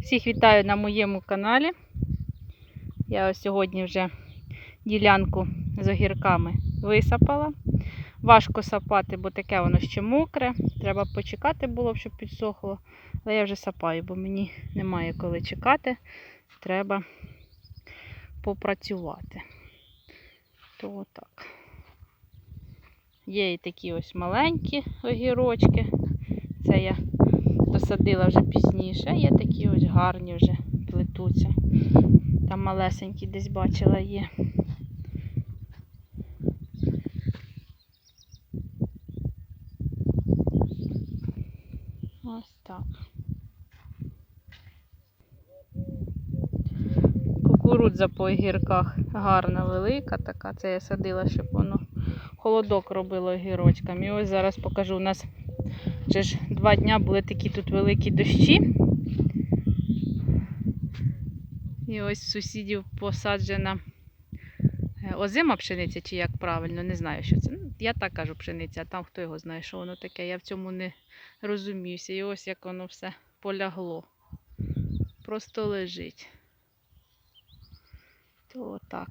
Всіх вітаю на моєму каналі. Я ось сьогодні вже ділянку з огірками висапала. Важко сапати, бо таке воно ще мокре. Треба почекати було, щоб підсохло. Але я вже сапаю, бо мені немає коли чекати. Треба попрацювати. То отак. Є і такі ось маленькі огірочки. Це я досадила вже пізніше. Є такі ось гарні вже плетуться. Там малесенькі десь бачила є. Ось так. Кукурудза по огірках гарна, велика така. Це я садила, щоб воно холодок робило огірочками. І ось зараз покажу. У нас вже ж два дня були такі тут великі дощі. І ось сусідів посаджена е, озима пшениця, чи як правильно, не знаю, що це. Ну, Я так кажу пшениця, а там хто його знає, що воно таке. Я в цьому не розуміюся. І ось як воно все полягло. Просто лежить. То отак.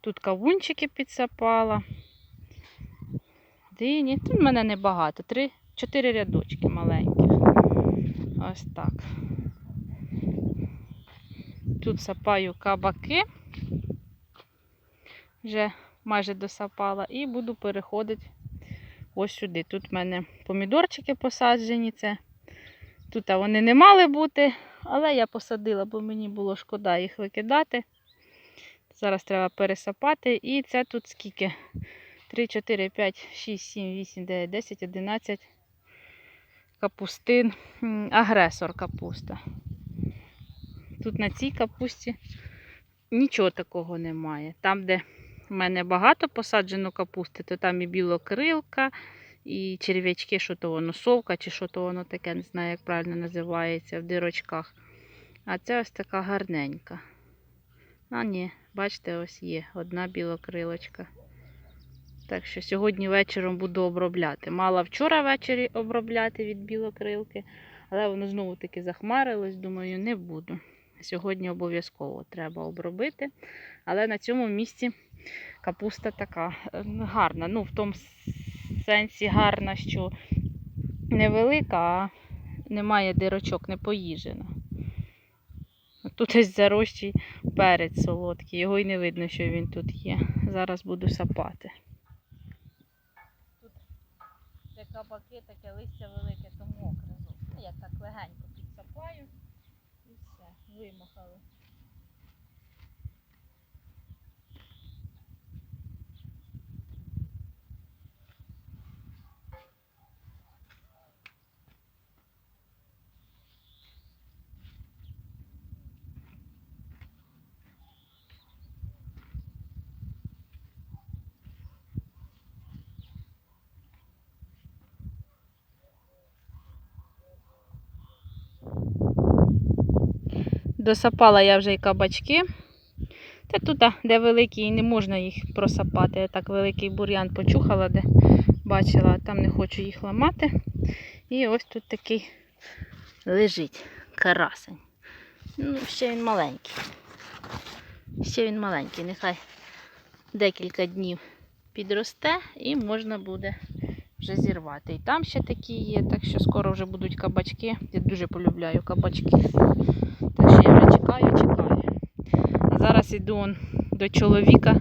Тут кавунчики підсапала. Дині. Тут в мене небагато. Три, чотири рядочки маленьких. Ось так. Тут сапаю кабаки. Вже майже досапала. І буду переходити ось сюди. Тут в мене помідорчики посаджені. Це. Тут вони не мали бути, але я посадила, бо мені було шкода їх викидати. Зараз треба пересапати. І це тут скільки? 3, 4, 5, 6, 7, 8, 9, 10, 11 капустин. Агресор капуста. Тут на цій капусті нічого такого немає. Там, де в мене багато посаджено капусти, то там і білокрилка, і черв'ячки, що то воно совка, чи що то воно таке, не знаю, як правильно називається, в дирочках. А це ось така гарненька. А ні, бачите, ось є одна білокрилочка. Так що сьогодні вечором буду обробляти. Мала вчора ввечері обробляти від білокрилки, але воно знову таки захмарилось. Думаю, не буду. Сьогодні обов'язково треба обробити. Але на цьому місці капуста така е, гарна. Ну, в тому сенсі гарна, що невелика, а немає дирочок, не поїжена. Тут ось зарощий перець солодкий, його й не видно, що він тут є. Зараз буду сапати. Тут це кабаки, таке листя велике, то мокре. Ну, я так легенько підсапаю і все, вимахали. Досапала я вже і кабачки. Та тут, де великі, не можна їх просапати. Я так великий бур'ян почухала, де бачила, там не хочу їх ламати. І ось тут такий лежить карасень. Ну, ще він маленький. Ще він маленький, нехай декілька днів підросте і можна буде вже зірвати. І там ще такі є, так що скоро вже будуть кабачки. Я дуже полюбляю кабачки. Так що я вже чекаю, чекаю. А зараз йду он до чоловіка.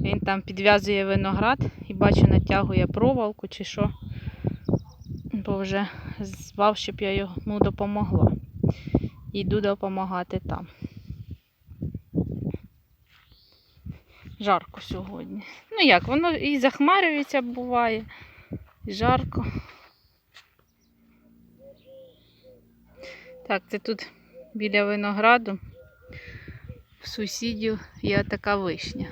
Він там підв'язує виноград і бачу, натягує проволоку чи що. Бо вже звав, щоб я йому допомогла. Йду допомагати там. Жарко сьогодні. Ну як, воно і захмарюється буває, жарко. Так, це тут біля винограду в сусідів є така вишня.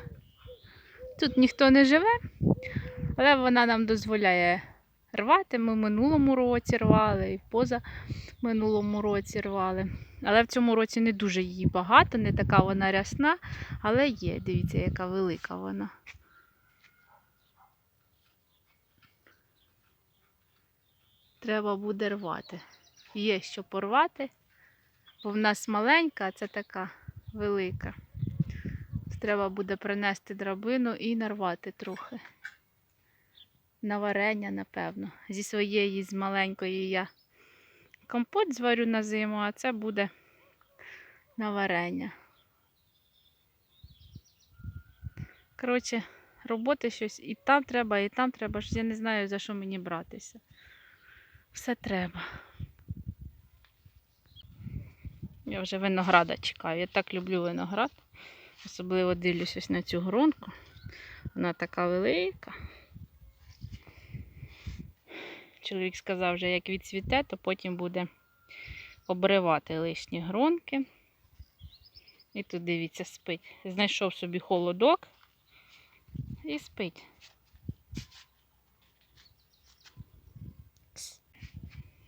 Тут ніхто не живе, але вона нам дозволяє рвати. Ми минулому році рвали і поза минулому році рвали. Але в цьому році не дуже її багато, не така вона рясна, але є. Дивіться, яка велика вона. Треба буде рвати. Є що порвати. Бо в нас маленька, а це така велика. Треба буде принести драбину і нарвати трохи. На варення, напевно. Зі своєї, з маленької я компот зварю на зиму, а це буде на варення. Коротше, роботи щось і там треба, і там треба. Я не знаю, за що мені братися. Все треба. Я вже винограда чекаю. Я так люблю виноград. Особливо дивлюсь ось на цю гронку. Вона така велика. Чоловік сказав, що як відцвіте, то потім буде обривати лишні гронки. І тут, дивіться, спить. Знайшов собі холодок і спить.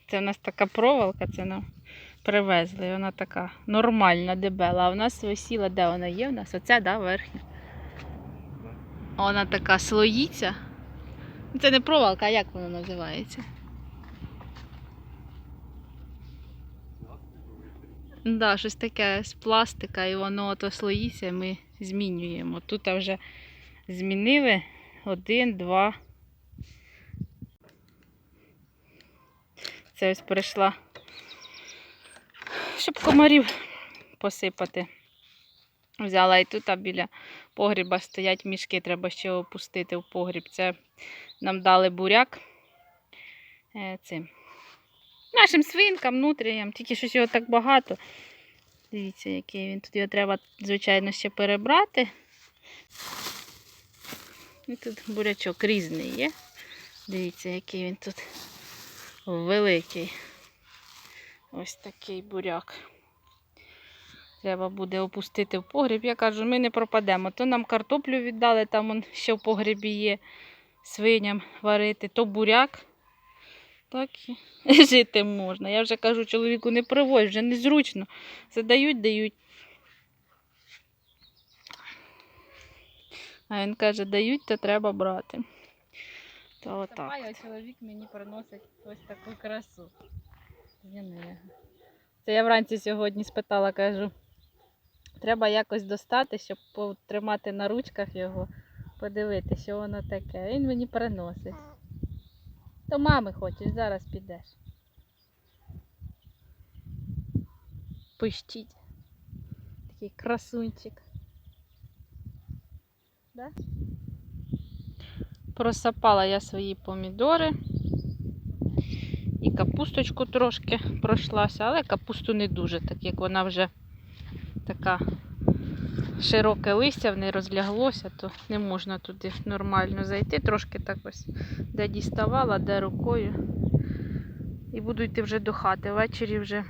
Це в нас така проволока, це нам привезли. Вона така нормальна, дебела. А в нас висіла, де вона є? В нас оця, да, верхня. Вона така слоїться. Це не проволока, а як вона називається? Да, щось таке з пластика, і воно ото слоїться, ми змінюємо. Тут вже змінили один, два. Це ось прийшла, щоб комарів посипати. Взяла і тут а біля погріба стоять мішки, треба ще опустити в погріб. Це нам дали буряк е, цим. Нашим свинкам, нутріям, тільки щось його так багато. Дивіться, який він. Тут його треба, звичайно, ще перебрати. І тут бурячок різний є. Дивіться, який він тут великий. Ось такий буряк. Треба буде опустити в погріб. Я кажу, ми не пропадемо. То нам картоплю віддали, там он ще в погрібі є свиням варити, то буряк. Так і жити можна. Я вже кажу, чоловіку не привозь, вже незручно. Задають, дають. А він каже, дають, то треба брати. То отак. А чоловік мені приносить ось таку красу. Це я вранці сьогодні спитала, кажу, треба якось достати, щоб потримати на ручках його, подивитися, що воно таке. Він мені приносить. До мами хочеш, зараз підеш. Пищить. Такий красунчик. Да? Просапала я свої помідори. І капусточку трошки пройшлася, але капусту не дуже, так як вона вже така широке листя, в неї розляглося, то не можна туди нормально зайти. Трошки так ось де діставала, де рукою. І буду йти вже до хати. Ввечері вже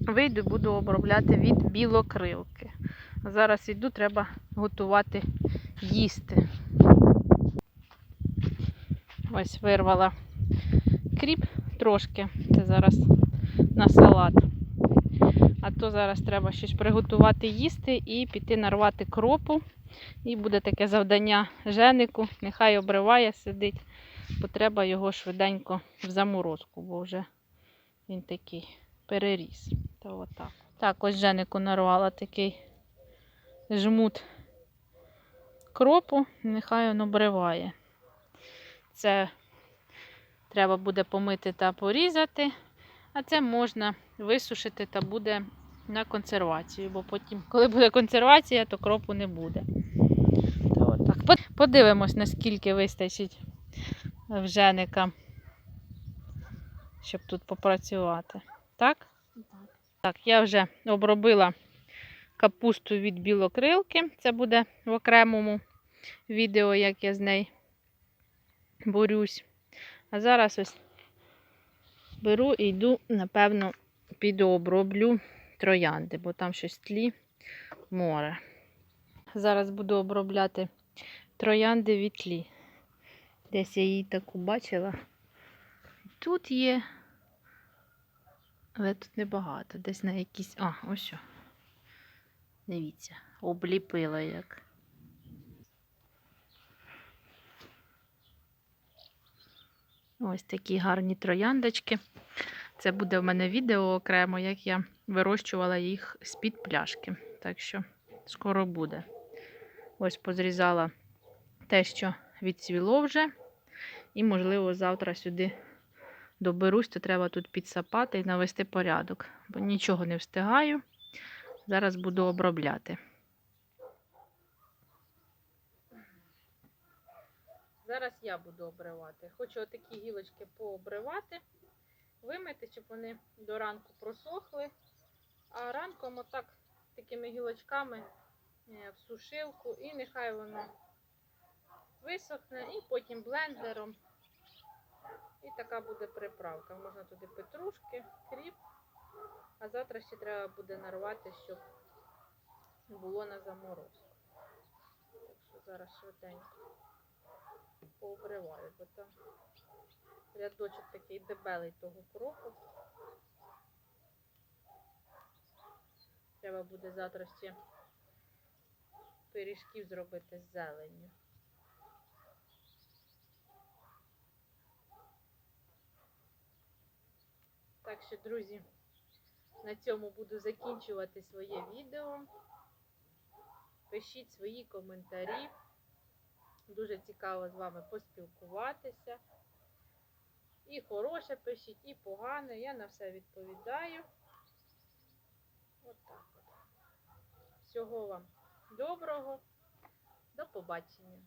вийду і буду обробляти від білокрилки. Зараз йду, треба готувати їсти. Ось вирвала кріп трошки. Це зараз на салат. А то зараз треба щось приготувати їсти і піти нарвати кропу. І буде таке завдання женику. Нехай обриває, сидить, бо треба його швиденько в заморозку, бо вже він такий переріс. Та отак. Так, ось женику нарвала такий жмут кропу, нехай він обриває. Це треба буде помити та порізати, а це можна висушити та буде на консервацію, бо потім, коли буде консервація, то кропу не буде. То отак. Подивимось, наскільки вистачить в женика, щоб тут попрацювати. Так? Так, я вже обробила капусту від білокрилки. Це буде в окремому відео, як я з нею борюсь. А зараз ось беру і йду, напевно, піду оброблю троянди, бо там щось тлі море. Зараз буду обробляти троянди від тлі. Десь я її таку бачила. Тут є, але тут небагато. Десь на якісь. А, ось. що. Дивіться, обліпила як. Ось такі гарні трояндочки. Це буде в мене відео окремо, як я вирощувала їх з-під пляшки. Так що скоро буде. Ось позрізала те, що відцвіло вже. І, можливо, завтра сюди доберусь, то треба тут підсапати і навести порядок, бо нічого не встигаю. Зараз буду обробляти. Зараз я буду обривати. Хочу отакі гілочки пообривати, вимити, щоб вони до ранку просохли. А ранком отак такими гілочками е, в сушилку і нехай воно висохне, і потім блендером. І така буде приправка. Можна туди петрушки, кріп. А завтра ще треба буде нарвати, щоб було на заморозку. Так що зараз швиденько пообриваю, бо там рядочок такий дебелий того кроку. Треба буде завтра ще пиріжків зробити з зеленню. Так що, друзі, на цьому буду закінчувати своє відео. Пишіть свої коментарі. Дуже цікаво з вами поспілкуватися. І хороше пишіть, і погане. Я на все відповідаю. Отак от. Всього вам доброго. До побачення.